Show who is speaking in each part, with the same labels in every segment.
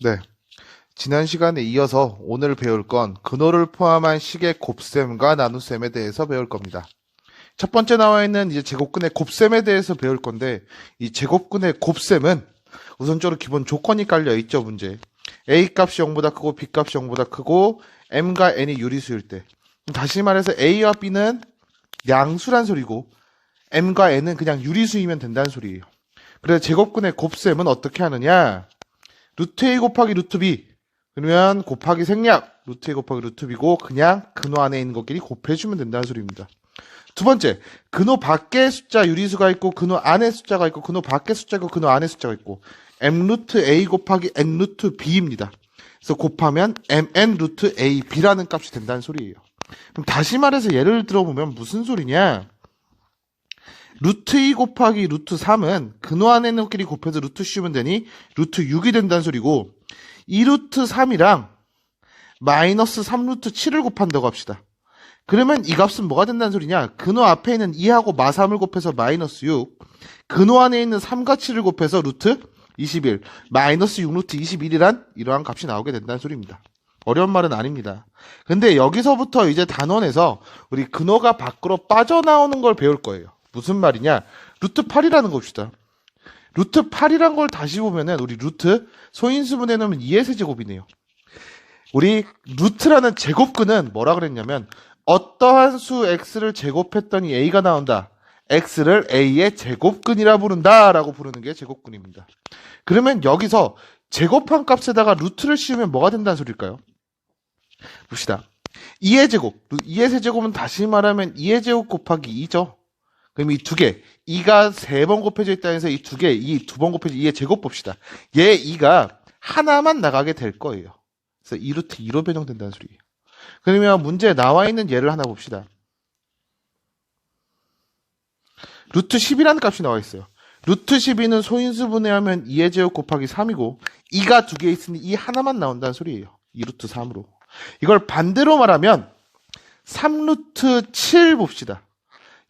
Speaker 1: 네. 지난 시간에 이어서 오늘 배울 건 근호를 포함한 식의 곱셈과 나눗셈에 대해서 배울 겁니다. 첫 번째 나와 있는 이제 제곱근의 곱셈에 대해서 배울 건데 이 제곱근의 곱셈은 우선적으로 기본 조건이 깔려 있죠, 문제. A 값이 0보다 크고 B 값이 0보다 크고 M과 N이 유리수일 때. 다시 말해서 A와 B는 양수란 소리고 M과 N은 그냥 유리수이면 된다는 소리예요. 그래서 제곱근의 곱셈은 어떻게 하느냐? 루트 A 곱하기 루트 B 그러면 곱하기 생략 루트 A 곱하기 루트 B고 그냥 근호 안에 있는 것끼리 곱해주면 된다는 소리입니다. 두 번째, 근호 밖에 숫자 유리수가 있고 근호 안에 숫자가 있고 근호 밖에 숫자가 있고 근호 안에 숫자가 있고 m 루트 a 곱하기 n 루트 b입니다. 그래서 곱하면 mn 루트 a b라는 값이 된다는 소리예요. 그럼 다시 말해서 예를 들어보면 무슨 소리냐? 루트 2 곱하기 루트 3은 근호 안에 있는 것끼리 곱해서 루트 씌우면 되니 루트 6이 된다는 소리고 2 루트 3이랑 마이너스 3 루트 7을 곱한다고 합시다. 그러면 이 값은 뭐가 된다는 소리냐? 근호 앞에 있는 2하고 마3을 곱해서 마이너스 6, 근호 안에 있는 3과 7을 곱해서 루트 21, 마이너스 6 루트 21이란 이러한 값이 나오게 된다는 소리입니다. 어려운 말은 아닙니다. 근데 여기서부터 이제 단원에서 우리 근호가 밖으로 빠져나오는 걸 배울 거예요. 무슨 말이냐? 루트 8이라는 거 봅시다. 루트 8이란 걸 다시 보면은 우리 루트 소인수분해 놓으면 2의 세 제곱이네요. 우리 루트라는 제곱근은 뭐라 그랬냐면 어떠한 수 x를 제곱했더니 a가 나온다. x를 a의 제곱근이라 부른다라고 부르는 게 제곱근입니다. 그러면 여기서 제곱한 값에다가 루트를 씌우면 뭐가 된다는 소릴까요? 봅시다. 2의 제곱, 2의 세제곱은 다시 말하면 2의 제곱 곱하기 2죠. 그럼 이 두 개, 2가 세 번 곱해져 있다 해서 이 두 개, 이 두 번 곱해져 2의 제곱 봅시다. 얘 2가 하나만 나가게 될 거예요. 그래서 2루트 2로 변형된다는 소리예요. 그러면 문제에 나와 있는 예를 하나 봅시다. 루트 10이라는 값이 나와 있어요. 루트 12는 소인수 분해하면 2의 제곱 곱하기 3이고 2가 두 개 있으니 2 하나만 나온다는 소리예요. 2루트 3으로. 이걸 반대로 말하면 3루트 7 봅시다.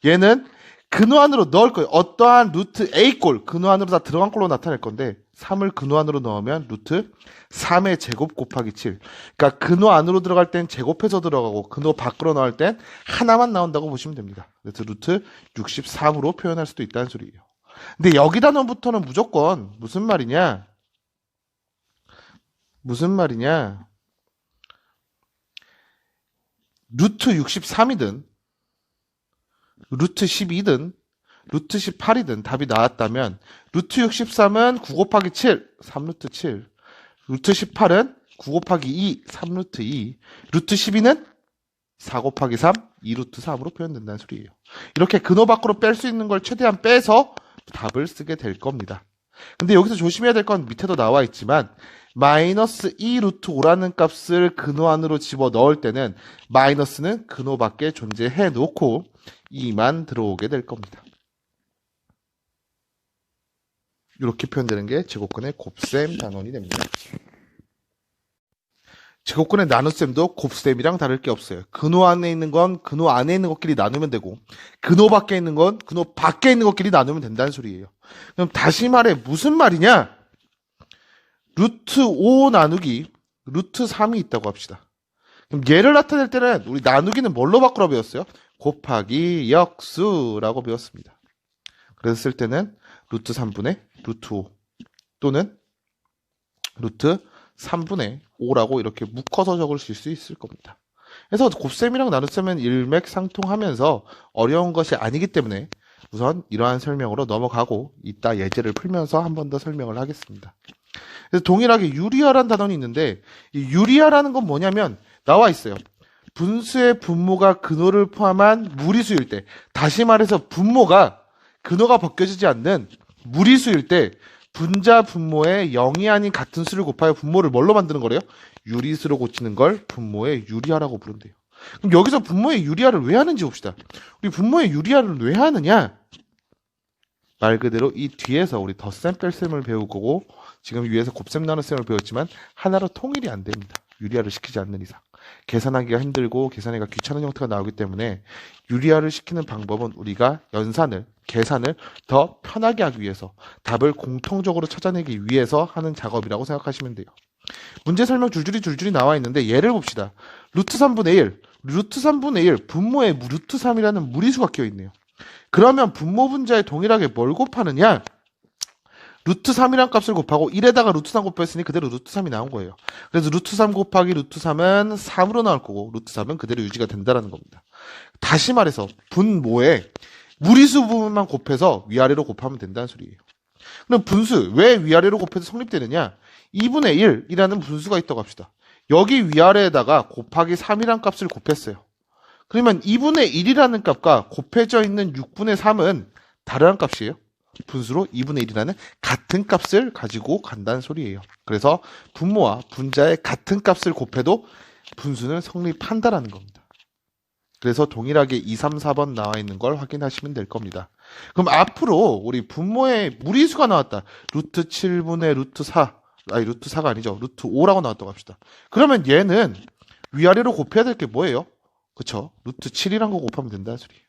Speaker 1: 얘는 근호 안으로 넣을 거예요. 어떠한 루트 A꼴, 근호 안으로 다 들어간 꼴로 나타낼 건데 3을 근호 안으로 넣으면 루트 3의 제곱 곱하기 7. 그러니까 근호 안으로 들어갈 땐 제곱해서 들어가고 근호 밖으로 나올 땐 하나만 나온다고 보시면 됩니다. 그래서 루트 63으로 표현할 수도 있다는 소리예요. 근데 여기 단원부터는 무조건 무슨 말이냐? 무슨 말이냐? 루트 63이든 루트 12든 루트 18이든 답이 나왔다면 루트 63은 9 곱하기 7, 3루트 7. 루트 18은 9 곱하기 2, 3루트 2. 루트 12는 4 곱하기 3, 2루트 3으로 표현된다는 소리예요. 이렇게 근호 밖으로 뺄 수 있는 걸 최대한 빼서 답을 쓰게 될 겁니다. 근데 여기서 조심해야 될 건 밑에도 나와 있지만 마이너스 2 루트 5라는 값을 근호 안으로 집어 넣을 때는 마이너스는 근호 밖에 존재해 놓고 2만 들어오게 될 겁니다. 이렇게 표현되는 게 제곱근의 곱셈 단원이 됩니다. 제곱근의 나눗셈도 곱셈이랑 다를 게 없어요. 근호 안에 있는 건 근호 안에 있는 것끼리 나누면 되고 근호 밖에 있는 건 근호 밖에 있는 것끼리 나누면 된다는 소리예요. 그럼 다시 말해 무슨 말이냐? 루트 5 나누기 루트 3이 있다고 합시다. 그럼 얘를 나타낼 때는 우리 나누기는 뭘로 바꾸라 배웠어요? 곱하기 역수라고 배웠습니다. 그래서 쓸 때는 루트 3분의 루트 5 또는 루트 3분의 5라고 이렇게 묶어서 적을 수 있을 겁니다. 그래서 곱셈이랑 나눗셈은 일맥상통하면서 어려운 것이 아니기 때문에 우선 이러한 설명으로 넘어가고 이따 예제를 풀면서 한 번 더 설명을 하겠습니다. 그래서 동일하게 유리아라는 단원이 있는데 이 유리아라는 건 뭐냐면 나와 있어요. 분수의 분모가 근호를 포함한 무리수일 때 다시 말해서 분모가 근호가 벗겨지지 않는 무리수일 때 분자 분모의 0이 아닌 같은 수를 곱하여 분모를 뭘로 만드는 거래요? 유리수로 고치는 걸 분모의 유리아라고 부른대요. 그럼 여기서 분모의 유리아를 왜 하는지 봅시다. 우리 분모의 유리아를 왜 하느냐? 말 그대로 이 뒤에서 우리 덧셈 뺄셈을 배울 거고 지금 위에서 곱셈 나눗셈을 배웠지만 하나로 통일이 안 됩니다. 유리아를 시키지 않는 이상. 계산하기가 힘들고 계산하기가 귀찮은 형태가 나오기 때문에 유리아를 시키는 방법은 우리가 연산을 계산을 더 편하게 하기 위해서 답을 공통적으로 찾아내기 위해서 하는 작업이라고 생각하시면 돼요. 문제 설명 줄줄이 줄줄이 나와 있는데 예를 봅시다. 루트 3분의 1, 루트 3분의 1, 분모에 무- 루트 3이라는 무리수가 끼어 있네요. 그러면 분모 분자에 동일하게 뭘 곱하느냐? 루트 3이란 값을 곱하고 1에다가 루트 3 곱했으니 그대로 루트 3이 나온 거예요. 그래서 루트 3 곱하기 루트 3은 3으로 나올 거고 루트 3은 그대로 유지가 된다라는 겁니다. 다시 말해서 분모에 무리수 부분만 곱해서 위아래로 곱하면 된다는 소리예요. 그럼 분수 왜 위아래로 곱해서 성립되느냐? 2분의 1이라는 분수가 있다고 합시다. 여기 위아래에다가 곱하기 3이란 값을 곱했어요. 그러면 2분의 1이라는 값과 곱해져 있는 6분의 3은 다른 값이에요. 분수로 2분의 1이라는 같은 값을 가지고 간다는 소리예요. 그래서 분모와 분자의 같은 값을 곱해도 분수는 성립한다라는 겁니다. 그래서 동일하게 2, 3, 4번 나와 있는 걸 확인하시면 될 겁니다. 그럼 앞으로 우리 분모에 무리수가 나왔다. 루트 7분의 루트 4. 아니, 루트 4가 아니죠. 루트 5라고 나왔다고 합시다. 그러면 얘는 위아래로 곱해야 될 게 뭐예요? 그쵸? 루트 7이란 거 곱하면 된다는 소리예요.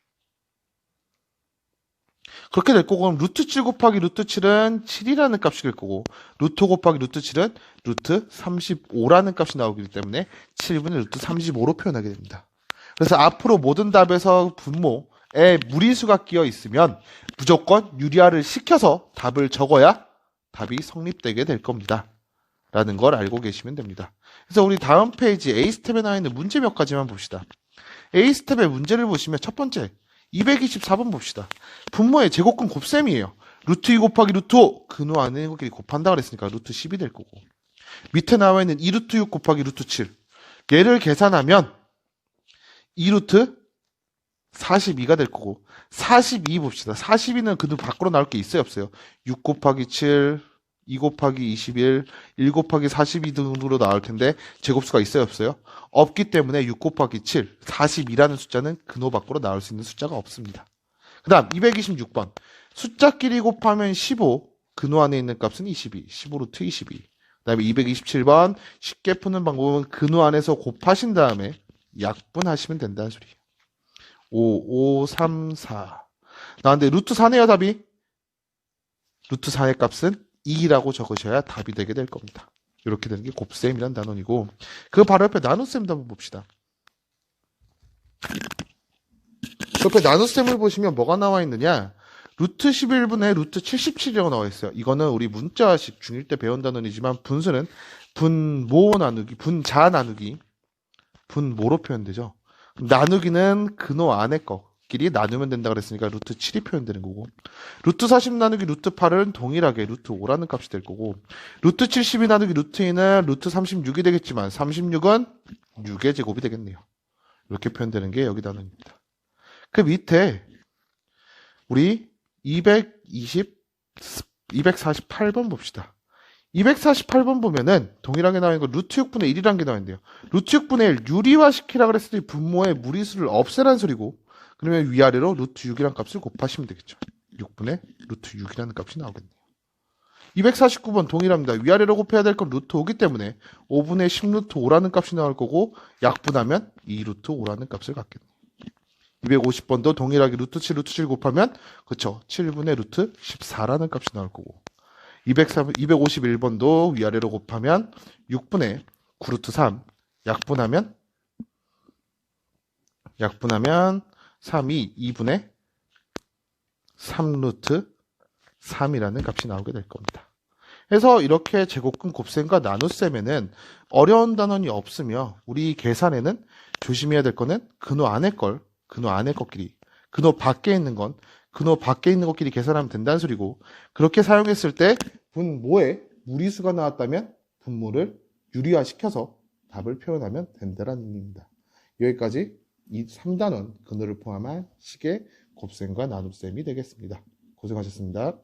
Speaker 1: 그렇게 될 거고, 루트 7 곱하기 루트 7은 7이라는 값이 될 거고, 루트 곱하기 루트 7은 루트 35라는 값이 나오기 때문에 7분의 루트 35로 표현하게 됩니다. 그래서 앞으로 모든 답에서 분모에 무리수가 끼어 있으면 무조건 유리화를 시켜서 답을 적어야 답이 성립되게 될 겁니다. 라는 걸 알고 계시면 됩니다. 그래서 우리 다음 페이지 A스텝에 나와 있는 문제 몇 가지만 봅시다. A스텝의 문제를 보시면 첫 번째 224번 봅시다. 분모의 제곱근 곱셈이에요. 루트 2 곱하기 루트 5 근호 안에 있는 것끼리 곱한다 그랬으니까 루트 10이 될 거고 밑에 나와 있는 2루트 6 곱하기 루트 7 얘를 계산하면 2루트 42가 될 거고 42 봅시다. 42는 그도 밖으로 나올 게 있어요 없어요? 6 곱하기 7 2 곱하기 21, 1 곱하기 42 등으로 나올 텐데 제곱수가 있어요 없어요? 없기 때문에 6 곱하기 7, 42라는 숫자는 근호 밖으로 나올 수 있는 숫자가 없습니다. 그 다음 226번 숫자끼리 곱하면 15, 근호 안에 있는 값은 22, 15루트 22. 그 다음에 227번 쉽게 푸는 방법은 근호 안에서 곱하신 다음에 약분하시면 된다는 소리예요. 5, 5, 3, 4. 나한테 루트 4네요 답이. 루트 4의 값은 2라고 적으셔야 답이 되게 될 겁니다. 이렇게 되는 게 곱셈이란 단원이고 그 바로 옆에 나눗셈도 한번 봅시다. 옆에 나눗셈을 보시면 뭐가 나와 있느냐 루트 11분의 루트 77이라고 나와 있어요. 이거는 우리 문자식 중1 때 배운 단원이지만 분수는 분모 나누기, 분자 나누기, 분모로 표현되죠. 나누기는 근호 안에 거 끼리 나누면 된다 그랬으니까 루트 7이 표현되는 거고 루트 40 나누기 루트 8은 동일하게 루트 5라는 값이 될 거고 루트 72 나누기 루트 2는 루트 36이 되겠지만 36은 6의 제곱이 되겠네요. 이렇게 표현되는 게 여기 단원입니다. 그 밑에 우리 220 248번 봅시다. 248번 보면은 동일하게 나와 있는 거 루트 6분의 1이라는 게 나와 있는데요. 루트 6분의 1 유리화 시키라 그랬을 때 분모의 무리수를 없애라는 소리고 그러면 위아래로 루트 6이란 값을 곱하시면 되겠죠. 6분의 루트 6이라는 값이 나오겠네요. 249번 동일합니다. 위아래로 곱해야 될 건 루트 5기 때문에 5분의 10 루트 5라는 값이 나올 거고 약분하면 2 루트 5라는 값을 갖겠네요. 250번도 동일하게 루트 7 루트 7 곱하면 그쵸 7분의 루트 14라는 값이 나올 거고 203, 251번도 위아래로 곱하면 6분의 9루트 3 약분하면 약분하면 3이 2분의 3루트 3이라는 값이 나오게 될 겁니다. 그래서 이렇게 제곱근 곱셈과 나눗셈에는 어려운 단원이 없으며 우리 계산에는 조심해야 될 거는 근호 안에 걸, 근호 안에 것끼리, 근호 밖에 있는 건 근호 밖에 있는 것끼리 계산하면 된다는 소리고 그렇게 사용했을 때 분모에 무리수가 나왔다면 분모를 유리화 시켜서 답을 표현하면 된다는 의미입니다. 여기까지 이 3단원 근호를 포함한 식의 곱셈과 나눗셈이 되겠습니다. 고생하셨습니다.